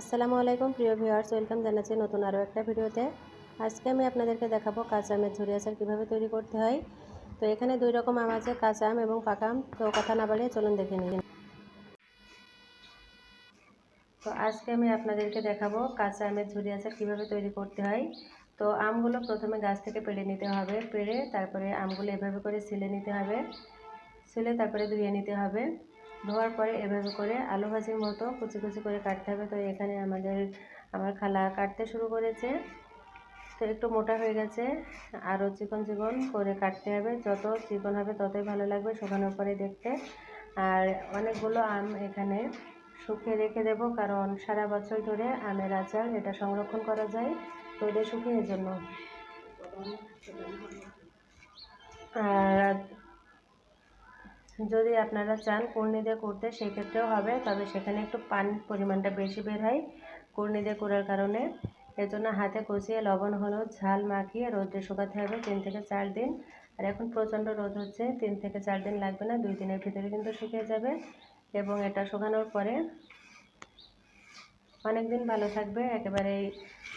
আসসালামু আলাইকুম, প্রিয় ভিউয়ার্স, ওয়েলকাম জানাচ্ছি নতুন আরও একটা ভিডিওতে। আজকে আমি আপনাদেরকে দেখাবো কাঁচা আমের ঝুরি আচার কীভাবে তৈরি করতে হয়। তো এখানে দুই রকম আম আছে, কাঁচা আম এবং পাকা আম। তো কথা না বাড়িয়ে চলুন দেখে নিন তো আজকে আমি আপনাদেরকে দেখাবো কাঁচা আমের ঝুরি আচার কীভাবে তৈরি করতে হয়। তো আমগুলো প্রথমে গাছ থেকে পেড়ে নিতে হবে। পেড়ে তারপরে আমগুলো এভাবে করে ছিলে নিতে হবে। ছিলে তারপরে ধুয়ে নিতে হবে। ধোয়ার পরে এভাবে করে আলু ভাজির মতো কুচি কুচি করে কাটতে হবে। তো এখানে আমাদের, আমার খালা কাটতে শুরু করেছে। তো একটু মোটা হয়ে গেছে। আরও চিকন চিকন করে কাটতে হবে। যত চিকন হবে ততই ভালো লাগবে শুকানোর পরে দেখতে। আর অনেকগুলো আম এখানে শুকিয়ে রেখে দেব, কারণ সারা বছর ধরে আমের আচার এটা সংরক্ষণ করা যায় রোদে শুকিয়ে জন্য। আর যদি আপনারা চান কুর্নি দিয়ে করতে, সেক্ষেত্রেও হবে। তবে সেখানে একটু পানির পরিমাণটা বেশি বের হয় কুর্নি দিয়ে করার কারণে। এর জন্য হাতে কষিয়ে লবণ, হলুদ, ঝাল মাখিয়ে রোদে শুকাতে হবে তিন থেকে চার দিন। আর এখন প্রচণ্ড রোদ হচ্ছে, তিন থেকে চার দিন লাগবে না, দুই দিনের ভিতরে কিন্তু শুকিয়ে যাবে এবং এটা শুকানোর পরে অনেক দিন ভালো থাকবে। একেবারে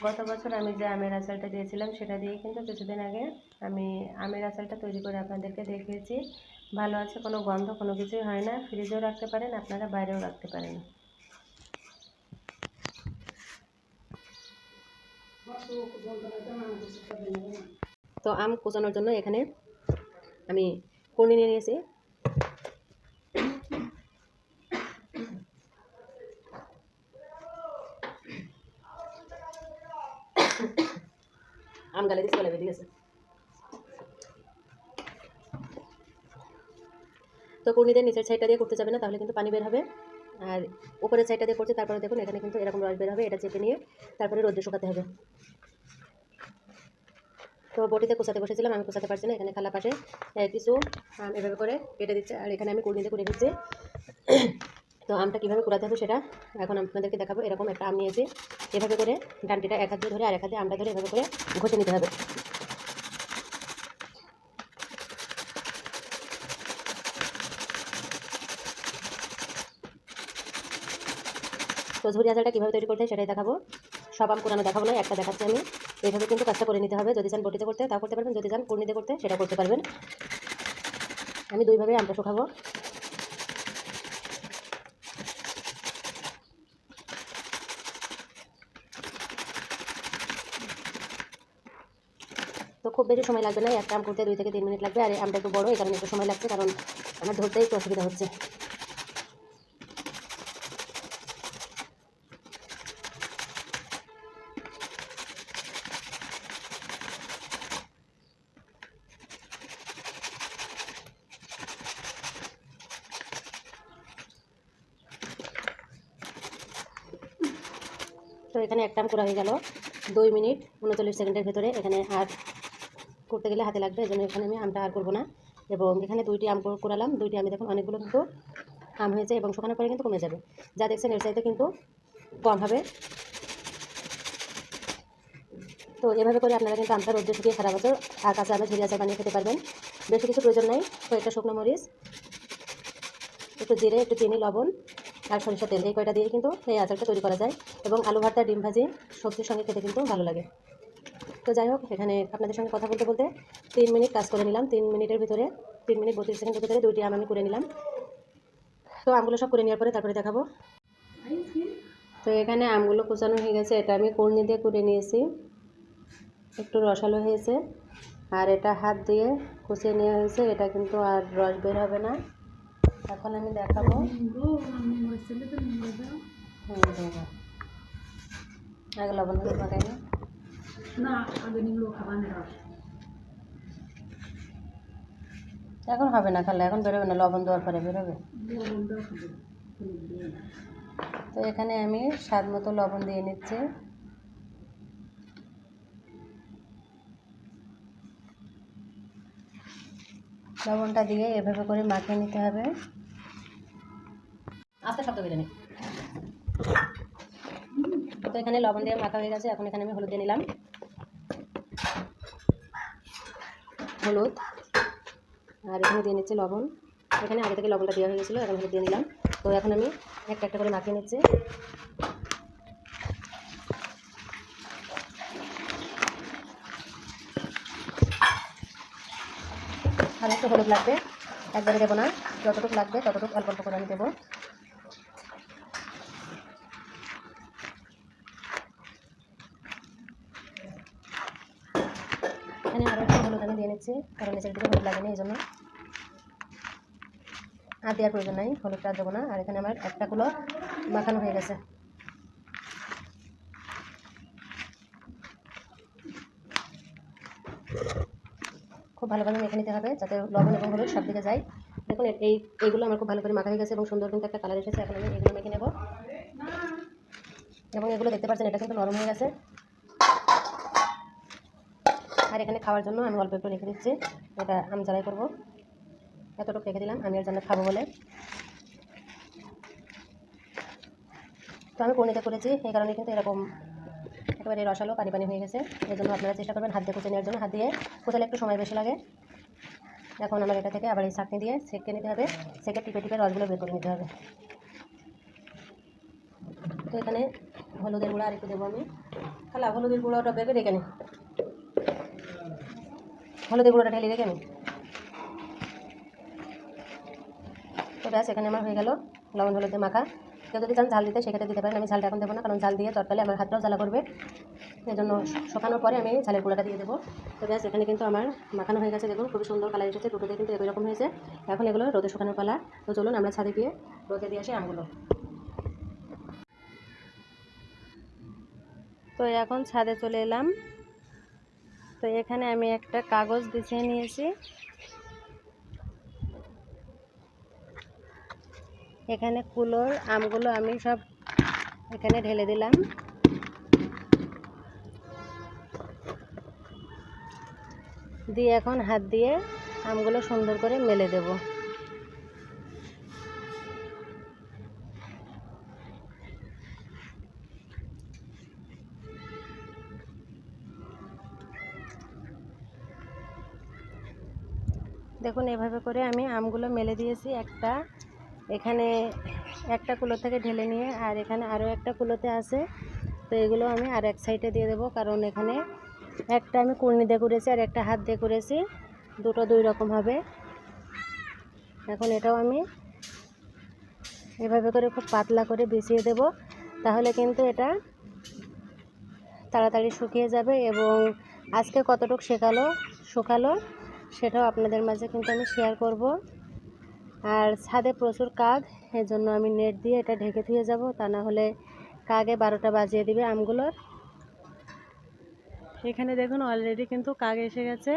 গত বছর আমি যে আমের আচারটা দিয়েছিলাম, সেটা দিয়ে কিন্তু কিছুদিন আগে আমি আমের আচারটা তৈরি করে আপনাদেরকে দেখিয়েছি। ভালো আছে, কোনো গন্ধ, কোনো কিছুই হয় না। ফ্রিজেও রাখতে পারেন, আপনারা বাইরেও রাখতে পারেন। তো আম কুচানোর জন্য এখানে আমি কুড়ি নিয়ে নিয়েছি। আম গালে দিচ্ছে বেরিয়ে গেছে। তো কুর্নিদের নিচের সাইডটা দিয়ে করতে যাবে না, তাহলে কিন্তু পানি বের হবে। আর উপরের সাইডটা দিয়ে করছে তারপরে দেখুন এখানে কিন্তু এরকম রস বের হবে, এটা চেপে নিয়ে তারপরে রোদ্রে শুকাতে হবে। তো বটিতে কুচাতে বসেছিলাম, আমি কুচাতে পারছি না, এখানে খালা পাশে কিছু আম এভাবে করে কেটে দিচ্ছে, আর এখানে আমি কুর্নিতে করে দিচ্ছি। তো আমটা কীভাবে কুড়াতে হবে সেটা এখন আপনাদেরকে দেখাবো, এরকম একটা আম নিয়েছি। এভাবে করে ডান্টিটা এক হাত ধরে আর এক হাতে আমটা ধরে এভাবে করে ঘষে নিতে হবে। তো ঝুরি আচারটা কীভাবে তৈরি করতে হয় সেটাই দেখাবো। সব আম কোরআনে দেখাবো না, একটা দেখাচ্ছি আমি। এইভাবে কিন্তু কাজটা করে নিতে হবে। যদি চান বটিতে করতে, তাও করতে পারবেন। যদি চান কুর্নিতে করতে সেটা করতে পারবেন। আমি দুইভাবে আমটা শুকাবো। তো খুব বেশি সময় লাগবে না একটা আম করতে দুই থেকে তিন মিনিট লাগবে। আর আমটা একটু বড়, এই কারণে একটু সময় লাগছে, কারণ আমার ধরতে একটু অসুবিধা হচ্ছে। তো এখানে একটা আম করা হয়ে গেল। দুই মিনিট উনচল্লিশ সেকেন্ডের ভেতরে এখানে আর করতে গেলে হাতে লাগবে এই এখানে আমি আমটা আর করব না। এবং এখানে দুইটি আম করালাম দুইটি আমি দেখুন অনেকগুলো কিন্তু আম হয়েছে এবং শুকানোর পরে কিন্তু কমে যাবে। যা দেখছেন এর চাইতে কিন্তু কম হবে। তো এভাবে করে আপনারা কিন্তু আমটা রোদ্রে শুকিয়ে সারা বছর আর কাঁচা আমের ঝুড়ি আচার বানিয়ে খেতে পারবেন। বেশি কিছু প্রয়োজন নাই, কয়েকটা শুকনো মরিচ একটু জিরে, একটু চিনি, লবণ, আর সরিষা তেল, এই কয়টা দিয়ে কিন্তু এই আচারটা তৈরি করা যায়। এবং আলু ভর্তা, ডিম ভাজি, সবজির সঙ্গে খেতে কিন্তু ভালো লাগে। তো যাই হোক, এখানে আপনাদের সঙ্গে কথা বলতে বলতে তিন মিনিট কাজ করে নিলাম। তিন মিনিটের ভিতরে, তিন মিনিট বত্রিশ সেকেন্ডের ভিতরে দুইটি আম আমি করে নিলাম। তো আমগুলো সব করে নেওয়ার পরে তারপরে দেখাবো। তো এখানে আমগুলো কুচানো হয়ে গেছে। এটা আমি কর্নি দিয়ে করে নিয়েছি। একটু রসালো হয়েছে। আর এটা হাত দিয়ে কুচিয়ে নেওয়া হয়েছে। এটা কিন্তু আর রস বের হবে না। এখন আমি দেখাবো। লবণ না। এখন হবে না খালে এখন বেরোবে না, লবণ দেওয়ার পরে বেরোবে। তো এখানে আমি স্বাদ মতো লবণ দিয়ে নিচ্ছি। লবণটা দিয়ে এভাবে করে মাখিয়ে নিতে হবে। আস্তে শব্দ বেরো নি তো এখানে লবণ দিয়ে মাখা হয়ে গেছে, এখন এখানে আমি হলুদ দিয়ে নিলাম। হলুদ। আর এখানে দিয়ে নিচ্ছি লবণ। এখানে আগে থেকে লবণটা দেওয়া হয়ে গেছিল, এখন হলুদ দিয়ে নিলাম। তো এখন আমি একটা একটা করে মাখিয়ে নিচ্ছি। একটু হলুদ লাগবে। একবারে দেবো না। যতটুকু লাগবে ততটুকু অল্প অল্প করে আমি দেবো। এখানে আরও একটু হলুদ আমি দিয়ে নিচ্ছি, কারণ নিচের দিকে হলুদ লাগেনি এই জন্য। আর দেওয়ার প্রয়োজন নাই, হলুদটা দেবো না। আর এখানে আমার একটা কুলো মাখানো হয়ে গেছে। ভালোভাবে মেখে নিতে হবে যাতে লবণ এবং হলুদ সব দিকে যায়। দেখুন, এই এইগুলো আমার খুব ভালো করে মাখা হয়ে গেছে এবং সুন্দর কিন্তু একটা কালার এসেছে। এখন আমি এগুলো মেখে নেব। এবং এগুলো দেখতে পাচ্ছেন, এটা কিন্তু নরম হয়ে গেছে। আর এখানে খাওয়ার জন্য আমি অল্প একটু রেখে দিচ্ছি। এটা আমি জ্বালাই করব। এতটুকু রেখে দিলাম, আমি আর জন্য খাব বলে। তো আমি কোনিতে করেছি, এই কারণে কিন্তু এরকম একেবারে রসালো পানি পানি হয়ে গেছে। এই জন্য আপনারা চেষ্টা করবেন হাত দিয়ে কুচে নেওয়ার জন্য। হাত দিয়ে কুচালে একটু সময় বেশি লাগে। এখন আমার এটা থেকে আবার এই চাকনি দিয়ে সেঁকে নিতে হবে। সেকে টিপে টিপে রসগুলো বের করে নিতে হবে। তো এখানে হলুদের গুঁড়া আর একটু দেবো আমি। খালা, হলুদের গুঁড়োটা বেগে রেখে নিই হলুদের গুঁড়োটা ঢেলে রেখে আমি তো ব্যাস, এখানে আমার হয়ে গেল। লবণ, হলুদ মাখা। কেউ যদি চান ঝাল দিতে, সেক্ষেত্রে দিতে পারেন। আমি ঝালটা এখন দেবো না, কারণ ঝাল দিয়ে তরকারি আমার হাতটাও জ্বালা করবে। এই জন্য শুকানোর পরে আমি ঝালের গুঁড়াটা দিয়ে দেবো। তো ব্যাস, এখানে কিন্তু আমার মাখানো হয়ে গেছে। দেখুন, খুবই সুন্দর কালার এসেছে। দুটোতে কিন্তু একই রকম হয়েছে। এখন এগুলো রোদে শুকানোর পালা। তো চলুন, আমরা ছাদে গিয়ে রোদে দিয়ে আসি আমগুলো তো এখন ছাদে চলে এলাম। তো এখানে আমি একটা কাগজ বিছিয়ে নিয়েছি। এখানে কুলোর আমগুলো আমি সব এখানে ঢেলে দিলাম। দিয়ে এখন হাত দিয়ে আমগুলো সুন্দর করে মেলে দেব। দেখুন, এভাবে করে আমি আমগুলো মেলে দিয়েছি। একটা এখানে একটা কুলো থেকে ঢেলে নিয়ে, আর এখানে আরও একটা কুলোতে আছে। তো এগুলো আমি আর এক সাইডে দিয়ে দেবো, কারণ এখানে একটা আমি কুর্নি দিয়ে করেছি আর একটা হাত দিয়ে করেছি। দুটো দুই রকম হবে। এখন এটাও আমি এভাবে করে খুব পাতলা করে বিছিয়ে দেব, তাহলে কিন্তু এটা তাড়াতাড়ি শুকিয়ে যাবে এবং আজকে কতটুকু শেখালো, শুকালো, সেটাও আপনাদের মাঝে কিন্তু আমি শেয়ার করব। আর ছাদে প্রচুর কাক, এজন্য আমি নেট দিয়ে এটা ঢেকে থুয়ে যাব। তা না হলে কাকে বারোটা বাজিয়ে দিবে আমগুলোর? এখানে দেখুন অলরেডি কিন্তু কাক এসে গেছে।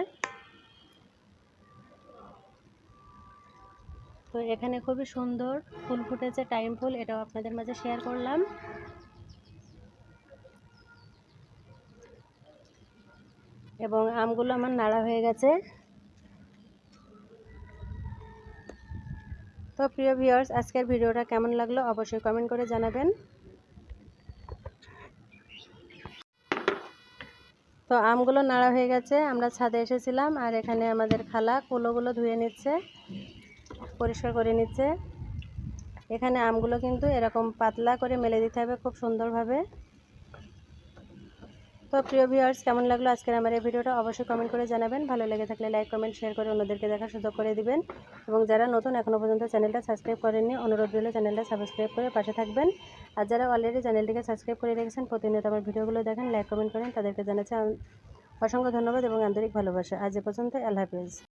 তো এখানে খুবই সুন্দর ফুল ফুটেছে, টাইম ফুল, এটাও আপনাদের মাঝে শেয়ার করলাম। এবং আমগুলো আমার নাড়া হয়ে গেছে। তো প্রিয় ভিউয়ার্স, আজকের ভিডিওটা কেমন লাগল অবশ্যই কমেন্ট করে জানাবেন। তো আমগুলো নাড়া হয়ে গেছে, আমরা ছাদে এসেছিলাম আর এখানে আমাদের খালা কুলোগুলো ধুয়ে নিচ্ছে, পরিষ্কার করে নিচ্ছে। এখানে আমগুলো কিন্তু এরকম পাতলা করে মেলে দিতে হবে খুব সুন্দরভাবে। তো প্রিয় ভিউয়ার্স, কেমন লাগল আজকের আমার এই ভিডিওটা? অবশ্যই কমেন্ট করে জানাবেন। ভালো লেগে থাকলে লাইক কমেন্ট শেয়ার করে অন্যদেরকে দেখার সুযোগ করে দিবেন। এবং যারা নতুন এখনও পর্যন্ত চ্যানেলটা সাবস্ক্রাইব করেননি, অনুরোধ রইল চ্যানেলটা সাবস্ক্রাইব করে পাশে থাকবেন। আর যারা অলরেডি চ্যানেলটিকে সাবস্ক্রাইব করে রেখেছেন, প্রতিনিয়ত আমার ভিডিওগুলো দেখেন লাইক কমেন্ট করেন, তাদেরকে জানাচ্ছি অসংখ্য ধন্যবাদ এবং আন্তরিক ভালোবাসা। আজ এ পর্যন্ত আল্লাহ হাফিজ।